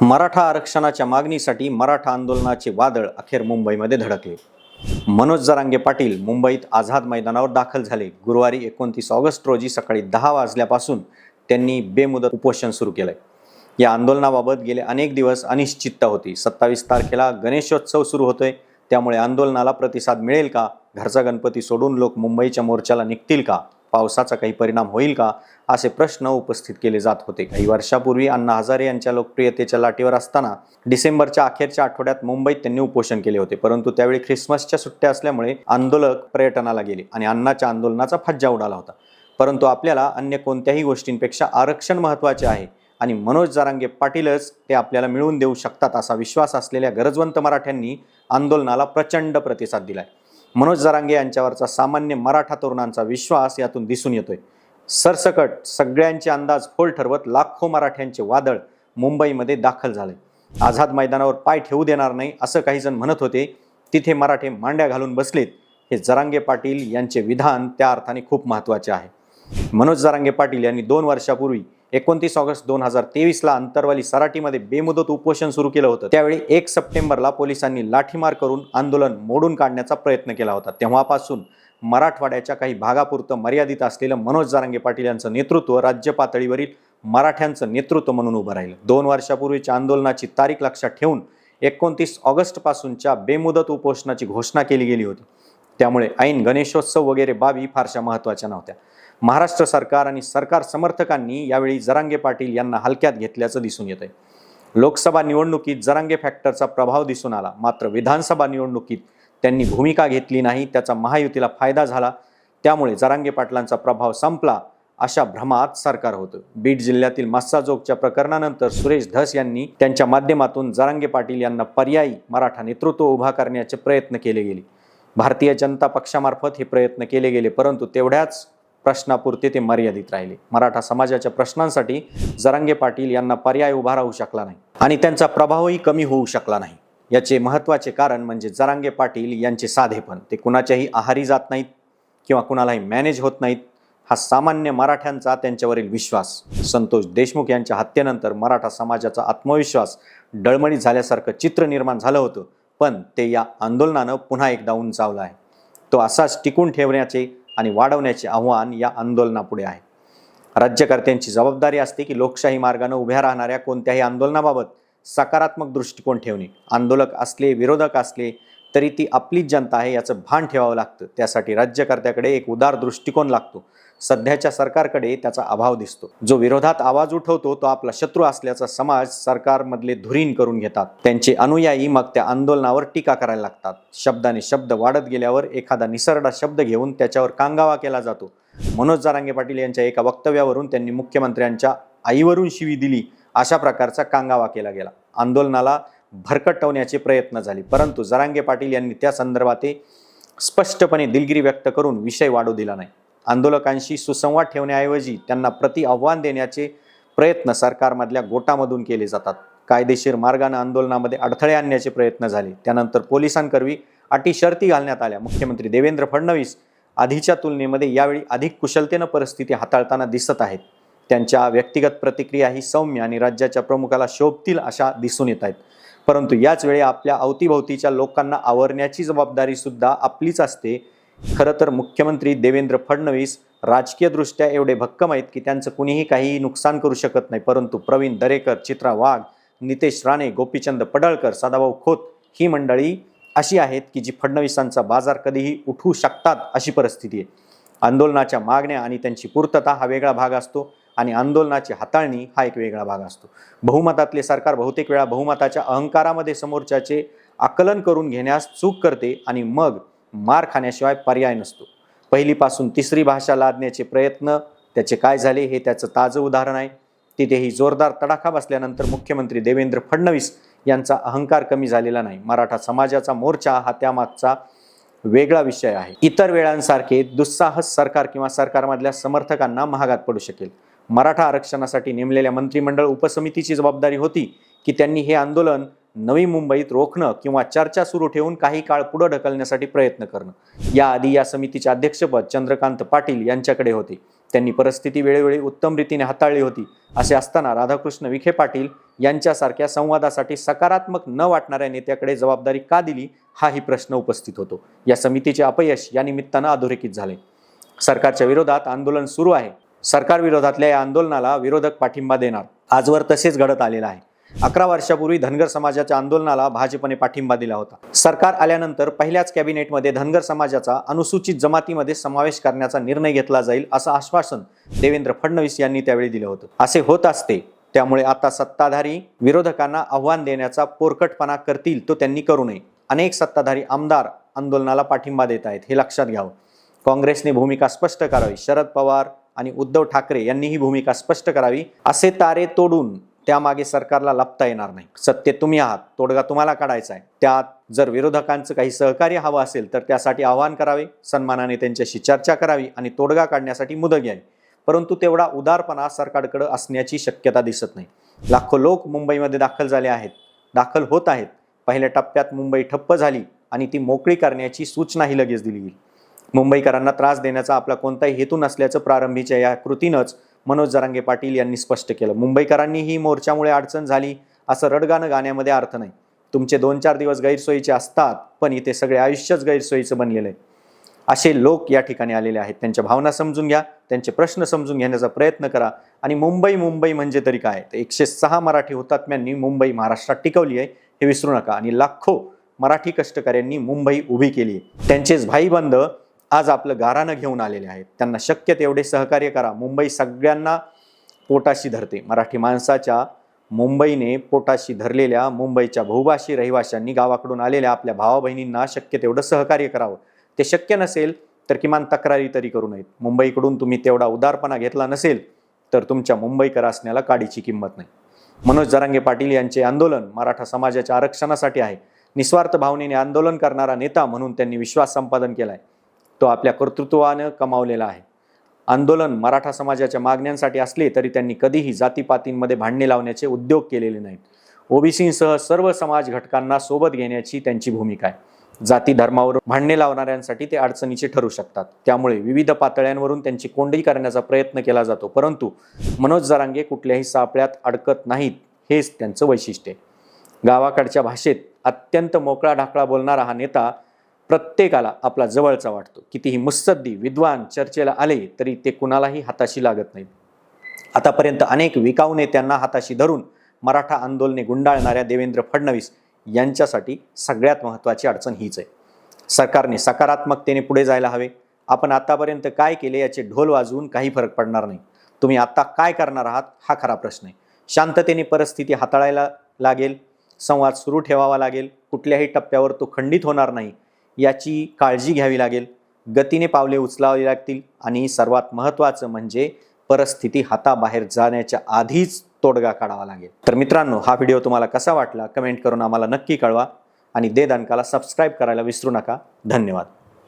मराठा आरक्षणाच्या मागणीसाठी मराठा आंदोलनाचे वादळ अखेर मुंबईमध्ये धडकले. मनोज जरांगे पाटील मुंबईत आझाद मैदानावर दाखल झाले. गुरुवारी एकोणतीस ऑगस्ट रोजी सकाळी दहा वाजल्यापासून त्यांनी बेमुदत उपोषण सुरू केलंय. या आंदोलनाबाबत गेले अनेक दिवस अनिश्चितता होती. सत्तावीस तारखेला गणेशोत्सव सुरू होतोय. त्यामुळे आंदोलनाला प्रतिसाद मिळेल का? घरचा गणपती सोडून लोक मुंबईच्या मोर्चाला निघतील का? पावसाचा काही परिणाम होईल का? असे प्रश्न उपस्थित केले जात होते. काही वर्षापूर्वी अण्णा हजारे यांच्या लोकप्रियतेच्या लाटेवर असताना डिसेंबरच्या अखेरच्या आठवड्यात मुंबईत त्यांनी उपोषण केले होते. परंतु त्यावेळी ख्रिसमसच्या सुट्ट्या असल्यामुळे आंदोलक पर्यटनाला गेले आणि अण्णाच्या आंदोलनाचा फज्जा उडाला होता. परंतु आपल्याला अन्य कोणत्याही गोष्टींपेक्षा आरक्षण महत्त्वाचे आहे आणि मनोज जारांगे पाटीलच ते आपल्याला मिळवून देऊ शकतात असा विश्वास असलेल्या गरजवंत मराठ्यांनी आंदोलनाला प्रचंड प्रतिसाद दिलाय. मनोज जरांगे यांच्यावरचा सामान्य मराठा तरुणांचा विश्वास यातून दिसून येतोय. सरसकट सगळ्यांचे अंदाज फोल ठरवत लाखो मराठ्यांचे वादळ मुंबईमध्ये दाखल झाले. आझाद मैदानावर पाय ठेवू देणार नाही असं काही जण म्हणत होते. तिथे मराठे मांड्या घालून बसलेत. हे जरांगे पाटील यांचे विधान त्या अर्थाने खूप महत्त्वाचे आहे. मनोज जरांगे पाटील यांनी दोन वर्षापूर्वी एकोणतीस ऑगस्ट दोन हजार तेवीसला अंतरवाली सराटीमध्ये बेमुदत उपोषण सुरू केलं होतं. त्यावेळी एक सप्टेंबरला पोलिसांनी लाठीमार करून आंदोलन मोडून काढण्याचा प्रयत्न केला होता. तेव्हापासून मराठवाड्याच्या काही भागापुरतं मर्यादित असलेलं मनोज जारांगे पाटील यांचं नेतृत्व राज्य पातळीवरील मराठ्यांचं नेतृत्व म्हणून उभं राहिलं. दोन वर्षापूर्वीच्या आंदोलनाची तारीख लक्षात ठेवून एकोणतीस ऑगस्टपासूनच्या बेमुदत उपोषणाची घोषणा केली गेली होती. त्यामुळे ऐन गणेशोत्सव वगैरे बाबी फारशा महत्त्वाच्या नव्हत्या. महाराष्ट्र सरकार आणि सरकार समर्थकांनी यावेळी जरांगे पाटील यांना हलक्यात घेतल्याचं दिसून येत आहे लोकसभा निवडणुकीत जरांगे फॅक्टरचा प्रभाव दिसून आला. मात्र विधानसभा निवडणुकीत त्यांनी भूमिका घेतली नाही त्याचा महायुतीला फायदा झाला. त्यामुळे जरांगे पाटलांचा प्रभाव संपला अशा भ्रमात सरकार होतं. बीड जिल्ह्यातील मस्साजोगच्या प्रकरणानंतर सुरेश धस यांनी त्यांच्या माध्यमातून जरांगे पाटील यांना पर्यायी मराठा नेतृत्व उभा करण्याचे प्रयत्न केले गेले. भारतीय जनता पक्षामार्फत हे प्रयत्न केले गेले परंतु तेवढ्याच प्रश्नापुरते ते मर्यादित राहिले. मराठा समाजाच्या प्रश्नांसाठी जरांगे पाटील यांना पर्याय उभा राहू शकला नाही आणि त्यांचा प्रभावही कमी होऊ शकला नाही. याचे महत्त्वाचे कारण म्हणजे जरांगे पाटील यांचे साधेपण. ते कुणाच्याही आहारी जात नाहीत किंवा कुणालाही मॅनेज होत नाहीत. हा सामान्य मराठ्यांचा त्यांच्यावरील विश्वास. संतोष देशमुख यांच्या हत्येनंतर मराठा समाजाचा आत्मविश्वास डळमळीत झाल्यासारखं चित्र निर्माण झालं होतं. पण ते या आंदोलनानं पुन्हा एकदा उंचावलं आहे. तो असाच टिकून ठेवण्याचे आणि वाढवण्याचे आव्हान या आंदोलनापुढे आहे. राज्यकर्त्यांची जबाबदारी असते की लोकशाही मार्गानं उभ्या राहणाऱ्या कोणत्याही आंदोलनाबाबत सकारात्मक दृष्टिकोन ठेवणे. आंदोलक असले विरोधक असले तरी ती आपलीच जनता आहे याचं भान ठेवावं लागतं. त्यासाठी राज्यकर्त्याकडे एक उदार दृष्टिकोन लागतो. सध्याच्या सरकारकडे त्याचा अभाव दिसतो. जो विरोधात आवाज उठवतो तो आपला शत्रू असल्याचा समाज सरकारमधले धुरीन करून घेतात. त्यांचे अनुयायी मग त्या आंदोलनावर टीका करायला लागतात. शब्दाने शब्द वाढत गेल्यावर एखादा निसरडा शब्द घेऊन त्याच्यावर कांगावा केला जातो. मनोज जारांगे पाटील यांच्या एका वक्तव्यावरून त्यांनी मुख्यमंत्र्यांच्या आईवरून शिवी दिली. अशा प्रकारचा कांगावा केला गेला. आंदोलनाला भरकटवण्याचे प्रयत्न झाले. परंतु जरांगे पाटील यांनी त्या संदर्भात स्पष्टपणे दिलगिरी व्यक्त करून विषय वाढू दिला नाही. आंदोलकांशी सुसंवाद ठेवण्याऐवजी त्यांना प्रति आव्हान देण्याचे प्रयत्न सरकारमधल्या गोटामधून केले जातात. कायदेशीर मार्गाने आंदोलनामध्ये अडथळे आणण्याचे प्रयत्न झाले. त्यानंतर पोलिसांकरवी अटी शर्ती घालण्यात आल्या. मुख्यमंत्री देवेंद्र फडणवीस आधीच्या तुलनेमध्ये यावेळी अधिक कुशलतेनं परिस्थिती हाताळताना दिसत आहेत. त्यांच्या व्यक्तिगत प्रतिक्रिया ही सौम्य आणि राज्याच्या प्रमुखाला शोभतील अशा दिसून येत आहेत. परंतु याच वेळी आपल्या अवतीभोवतीच्या लोकांना आवरण्याची जबाबदारी सुद्धा आपलीच असते. खरं तर मुख्यमंत्री देवेंद्र फडणवीस राजकीयदृष्ट्या एवढे भक्कम आहेत की त्यांचं कुणीही काहीही नुकसान करू शकत नाही. परंतु प्रवीण दरेकर चित्रा वाघ नितेश राणे गोपीचंद पडळकर सदाभाऊ खोत ही मंडळी अशी आहेत की जी फडणवीसांचा बाजार कधीही उठवू शकतात अशी परिस्थिती आहे. आंदोलनाच्या मागण्या आणि त्यांची पूर्तता हा वेगळा भाग असतो. आणि आंदोलनाची हाताळणी हा एक वेगळा भाग असतो. बहुमतातले सरकार बहुतेक वेळा बहुमताच्या अहंकारामध्ये समोरच्याचे आकलन करून घेण्यास चूक करते आणि मग मार खाण्याशिवाय पर्याय नसतो. पहिलीपासून तिसरी भाषा लादण्याचे प्रयत्न त्याचे काय झाले हे त्याचं ताजं उदाहरण आहे. तिथेही जोरदार तडाखा बसल्यानंतर मुख्यमंत्री देवेंद्र फडणवीस यांचा अहंकार कमी झालेला नाही. मराठा समाजाचा मोर्चा हा त्यामागचा वेगळा विषय आहे. इतर वेळांसारखे दुस्साहस सरकार किंवा सरकारमधल्या समर्थकांना महागात पडू शकेल. मराठा आरक्षणासाठी नेमलेल्या मंत्रिमंडळ उपसमितीची जबाबदारी होती की त्यांनी हे आंदोलन नवी मुंबईत रोखणं किंवा चर्चा सुरू ठेवून काही काळ पुढे ढकलण्यासाठी प्रयत्न करणं. याआधी या समितीचे अध्यक्षपद चंद्रकांत पाटील यांच्याकडे होते. त्यांनी परिस्थिती वेळोवेळी उत्तम रीतीने हाताळली होती. असे असताना राधाकृष्ण विखे पाटील यांच्यासारख्या संवादासाठी सकारात्मक न वाटणाऱ्या नेत्याकडे जबाबदारी का दिली हाही प्रश्न उपस्थित होतो. या समितीचे अपयश या निमित्तानं अधोरेखित झाले. सरकारच्या विरोधात आंदोलन सुरू आहे. सरकार विरोधातल्या या आंदोलनाला विरोधक पाठिंबा देणार. आजवर तसेच घडत आलेलं आहे. अकरा वर्षापूर्वी धनगर समाजाच्या आंदोलनाला भाजपने पाठिंबा दिला होता. सरकार आल्यानंतर पहिल्याच कॅबिनेटमध्ये धनगर समाजाचा अनुसूचित जमातीमध्ये समावेश करण्याचा निर्णय घेतला जाईल असं आश्वासन देवेंद्र फडणवीस यांनी त्यावेळी दिलं होतं. असे होत असते त्यामुळे आता सत्ताधारी विरोधकांना आव्हान देण्याचा पोरकटपणा करतील तो त्यांनी करू नये. अनेक सत्ताधारी आमदार आंदोलनाला पाठिंबा देत आहेत हे लक्षात घ्यावं. काँग्रेसने भूमिका स्पष्ट करावी. शरद पवार आणि उद्धव ठाकरे यांनी ही भूमिका स्पष्ट करावी. असे तारे तोडून त्यामागे सरकारला लपता येणार नाही. सत्य तुम्ही आहात तोडगा तुम्हाला काढायचा आहे. त्यात जर विरोधकांचं काही सहकार्य हवं असेल तर त्यासाठी आवाहन करावे सन्मानाने त्यांच्याशी चर्चा करावी आणि तोडगा काढण्यासाठी मुदत घ्यावी. परंतु तेवढा उदारपणा सरकारकडे असण्याची शक्यता दिसत नाही. लाखो लोक मुंबईमध्ये दाखल झाले आहेत. दाखल होत आहेत. पहिल्या टप्प्यात मुंबई ठप्प झाली आणि ती मोकळी करण्याची सूचनाही लगेच दिली गेली. मुंबईकरांना त्रास देण्याचा आपला कोणताही हेतू नसल्याचं प्रारंभीच्या या कृतीनंच मनोज जरांगे पाटील यांनी स्पष्ट केलं. मुंबईकरांनी ही मोर्चामुळे अडचण झाली असं रडगाणं गाण्यामध्ये अर्थ नाही. तुमचे दोन चार दिवस गैरसोयीचे असतात पण इथे सगळे आयुष्यच गैरसोयीचं बनलेलं आहे. असे लोक या ठिकाणी आलेले आहेत. त्यांच्या भावना समजून घ्या त्यांचे प्रश्न समजून घेण्याचा प्रयत्न करा. आणि मुंबई मुंबई म्हणजे तरी काय? तर एकशे सहा मराठी हुतात्म्यांनी मुंबई महाराष्ट्रात टिकवली आहे हे विसरू नका. आणि लाखो मराठी कष्टकऱ्यांनी मुंबई उभी केली आहे. त्यांचेच भाईबंध आज आपलं गारानं घेऊन आलेले आहेत. त्यांना शक्य तेवढे सहकार्य करा. मुंबई सगळ्यांना पोटाशी धरते. मराठी माणसाच्या मुंबईने पोटाशी धरलेल्या मुंबईच्या बहुभाषी रहिवाशांनी गावाकडून आलेल्या आपल्या भावा बहिणींना शक्य तेवढं सहकार्य करावं. ते शक्य नसेल तर किमान तक्रारी तरी करू नयेत. मुंबईकडून तुम्ही तेवढा उदारपणा घेतला नसेल तर तुमच्या मुंबईकर असण्याला काडीची किंमत नाही. मनोज जरांगे पाटील यांचे आंदोलन मराठा समाजाच्या आरक्षणासाठी आहे. निस्वार्थ भावनेने आंदोलन करणारा नेता म्हणून त्यांनी विश्वास संपादन केला आहे तो आपल्या कर्तृत्वानं कमावलेला आहे. आंदोलन मराठा समाजाच्या मागण्यांसाठी असले तरी त्यांनी कधीही जातीपातींमध्ये भांडणे लावण्याचे उद्योग केलेले नाहीत. ओबीसींसह सर्व समाज घटकांना सोबत घेण्याची त्यांची भूमिका आहे. जाती धर्मावर भांडणे लावणाऱ्यांसाठी ते अडचणीचे ठरू शकतात. त्यामुळे विविध पातळ्यांवरून त्यांची कोंडी करण्याचा प्रयत्न केला जातो. परंतु मनोज जरांगे कुठल्याही सापळ्यात अडकत नाहीत हेच त्यांचं वैशिष्ट्य आहे. गावाकडच्या भाषेत अत्यंत मोकळा ढाकळा बोलणारा हा नेता प्रत्येकाला आपला जवळचा वाटतो. कितीही मुत्सद्दी विद्वान चर्चेला आले तरी ते कुणालाही हाताशी लागत नाहीत. आतापर्यंत अनेक विकाऊ नेत्यांना हाताशी धरून मराठा आंदोलने गुंडाळणाऱ्या देवेंद्र फडणवीस यांच्यासाठी सगळ्यात महत्त्वाची अडचण हीच आहे. सरकारने सकारात्मकतेने पुढे जायला हवे. आपण आतापर्यंत काय केले याचे ढोल वाजवून काही फरक पडणार नाही. तुम्ही आता काय करणार आहात हा खरा प्रश्न आहे. शांततेने परिस्थिती हाताळायला लागेल. संवाद सुरू ठेवावा लागेल. कुठल्याही टप्प्यावर तो खंडित होणार नाही. याची काळजी घ्यावी लागेल. गतीने पावले उचलावी लागतील आणि सर्वात महत्त्वाचं म्हणजे परिस्थिती हाताबाहेर जाण्याच्या आधीच तोडगा काढावा लागेल. तर मित्रांनो हा व्हिडिओ तुम्हाला कसा वाटला? कमेंट करून आम्हाला नक्की कळवा आणि दे दणकाला सबस्क्राईब करायला विसरू नका. धन्यवाद.